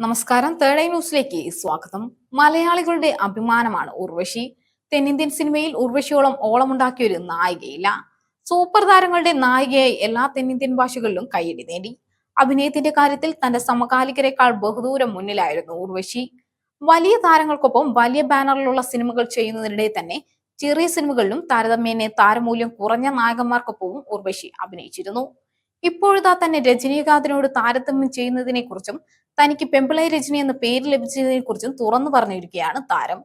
നമസ്കാരം third eye ന്യൂസിലേക്ക് സ്വാഗതം. മലയാളികളുടെ അഭിമാനമാണ് ഉർവശി. തെന്നിന്ത്യൻ സിനിമയിൽ ഉർവശിയോളം ഓളമുണ്ടാക്കിയ ഒരു നായികയില്ല. സൂപ്പർ താരങ്ങളുടെ നായികയായി എല്ലാ തെന്നിന്ത്യൻ ഭാഷകളിലും കൈയടി നേടി. അഭിനയത്തിന്റെ കാര്യത്തിൽ തന്റെ സമകാലികരെക്കാൾ ബഹുദൂരം മുന്നിലായിരുന്നു ഉർവശി. വലിയ താരങ്ങൾക്കൊപ്പം വലിയ ബാനറിലുള്ള സിനിമകൾ ചെയ്യുന്നതിനിടെ തന്നെ ചെറിയ സിനിമകളിലും താരതമ്യേന താരമൂല്യം കുറഞ്ഞ നായകന്മാർക്കൊപ്പവും ഉർവശി അഭിനയിച്ചിരുന്നു. ഇപ്പോഴതാ തന്നെ രജനീകാന്തിനോട് താരതമ്യം ചെയ്യുന്നതിനെ കുറിച്ചും തനിക്ക് പെമ്പിളൈ രജനി എന്ന പേര് ലഭിച്ചതിനെ കുറിച്ചും തുറന്നു പറഞ്ഞിരിക്കുകയാണ് താരം.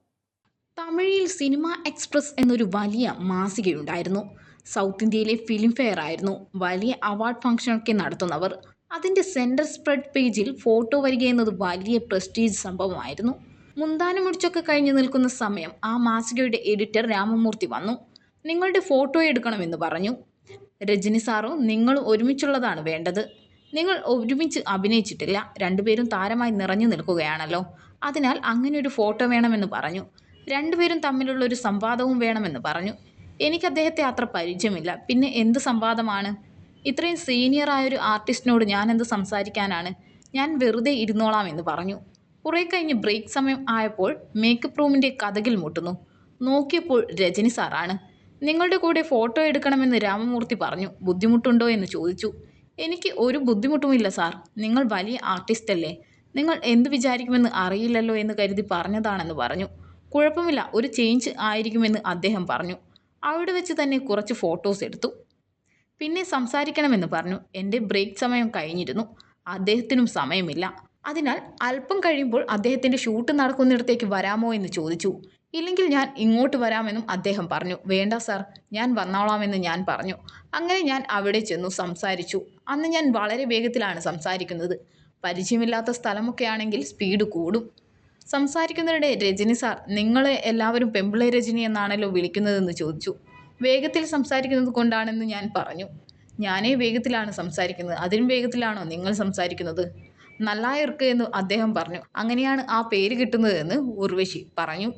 തമിഴിൽ സിനിമ എക്സ്പ്രസ് എന്നൊരു വലിയ മാസികയുണ്ടായിരുന്നു. സൗത്ത് ഇന്ത്യയിലെ ഫിലിം ഫെയർ ആയിരുന്നു. വലിയ അവാർഡ് ഫംഗ്ഷനൊക്കെ നടത്തുന്നവർ. അതിന്റെ സെന്റർ സ്പ്രെഡ് പേജിൽ ഫോട്ടോ വരിക എന്നത് വലിയ പ്രസ്റ്റീജ് സംഭവമായിരുന്നു. മുന്താനം മുടിച്ചൊക്കെ കഴിഞ്ഞു നിൽക്കുന്ന സമയം ആ മാസികയുടെ എഡിറ്റർ രാമമൂർത്തി വന്നു. നിങ്ങളുടെ ഫോട്ടോ എടുക്കണമെന്ന് പറഞ്ഞു. രജനി സാറോ നിങ്ങൾ ഒരുമിച്ചുള്ളതാണ് വേണ്ടത്. നിങ്ങൾ ഒരുമിച്ച് അഭിനയിച്ചിട്ടില്ല. രണ്ടുപേരും താരമായി നിറഞ്ഞു നിൽക്കുകയാണല്ലോ. അതിനാൽ അങ്ങനെ ഒരു ഫോട്ടോ വേണമെന്ന് പറഞ്ഞു. രണ്ടുപേരും തമ്മിലുള്ള ഒരു സംവാദവും വേണമെന്ന് പറഞ്ഞു. എനിക്ക് അദ്ദേഹത്തെ അത്ര പരിചയമില്ല. പിന്നെ എന്ത് സംവാദമാണ്? ഇത്രയും സീനിയറായ ഒരു ആർട്ടിസ്റ്റിനോട് ഞാൻ എന്ത് സംസാരിക്കാനാണ്? ഞാൻ വെറുതെ ഇരുന്നോളാം എന്ന് പറഞ്ഞു. കുറേ കഴിഞ്ഞ് ബ്രേക്ക് സമയം ആയപ്പോൾ മേക്കപ്പ് റൂമിന്റെ കഥകിൽ മുട്ടുന്നു. നോക്കിയപ്പോൾ രജനി സാറാണ് നിങ്ങളുടെ കൂടെ ഫോട്ടോ എടുക്കണമെന്ന് രാമമൂർത്തി പറഞ്ഞു. ബുദ്ധിമുട്ടുണ്ടോ എന്ന് ചോദിച്ചു. എനിക്ക് ഒരു ബുദ്ധിമുട്ടുമില്ല സാർ. നിങ്ങൾ വലിയ ആർട്ടിസ്റ്റ് അല്ലേ നിങ്ങൾ എന്ത് വിചാരിക്കുമെന്ന് അറിയില്ലല്ലോ എന്ന് കരുതി പറഞ്ഞതാണെന്ന് പറഞ്ഞു. കുഴപ്പമില്ല ഒരു ചേഞ്ച് ആയിരിക്കുമെന്ന് അദ്ദേഹം പറഞ്ഞു. അവിടെ വെച്ച് തന്നെ കുറച്ച് ഫോട്ടോസ് എടുത്തു. പിന്നെ സംസാരിക്കണമെന്ന് പറഞ്ഞു. എന്റെ ബ്രേക്ക് സമയം കഴിഞ്ഞിരുന്നു. അദ്ദേഹത്തിനും സമയമില്ല. അതിനാൽ അല്പം കഴിയുമ്പോൾ അദ്ദേഹത്തിന്റെ ഷൂട്ട് നടക്കുന്നിടത്തേക്ക് വരാമോ എന്ന് ചോദിച്ചു. ഇല്ലെങ്കിൽ ഞാൻ ഇങ്ങോട്ട് വരാമെന്നും അദ്ദേഹം പറഞ്ഞു. വേണ്ട സാർ ഞാൻ വന്നോളാമെന്ന് ഞാൻ പറഞ്ഞു. അങ്ങനെ ഞാൻ അവിടെ ചെന്നു സംസാരിച്ചു. അന്ന് ഞാൻ വളരെ വേഗത്തിലാണ് സംസാരിക്കുന്നത്. പരിചയമില്ലാത്ത സ്ഥലമൊക്കെ ആണെങ്കിൽ സ്പീഡ് കൂടും. സംസാരിക്കുന്നതിനിടെ രജനി സാർ നിങ്ങളെ എല്ലാവരും പെമ്പിളെ രജനി എന്നാണല്ലോ വിളിക്കുന്നതെന്ന് ചോദിച്ചു. വേഗത്തിൽ സംസാരിക്കുന്നത് കൊണ്ടാണെന്ന് ഞാൻ പറഞ്ഞു. ഞാനേ വേഗത്തിലാണ് സംസാരിക്കുന്നത്. അതിലും വേഗത്തിലാണോ നിങ്ങൾ സംസാരിക്കുന്നത്? നല്ലായിർക്ക് എന്ന് അദ്ദേഹം പറഞ്ഞു. അങ്ങനെയാണ് ആ പേര് കിട്ടുന്നതെന്ന് ഉർവശി പറഞ്ഞു.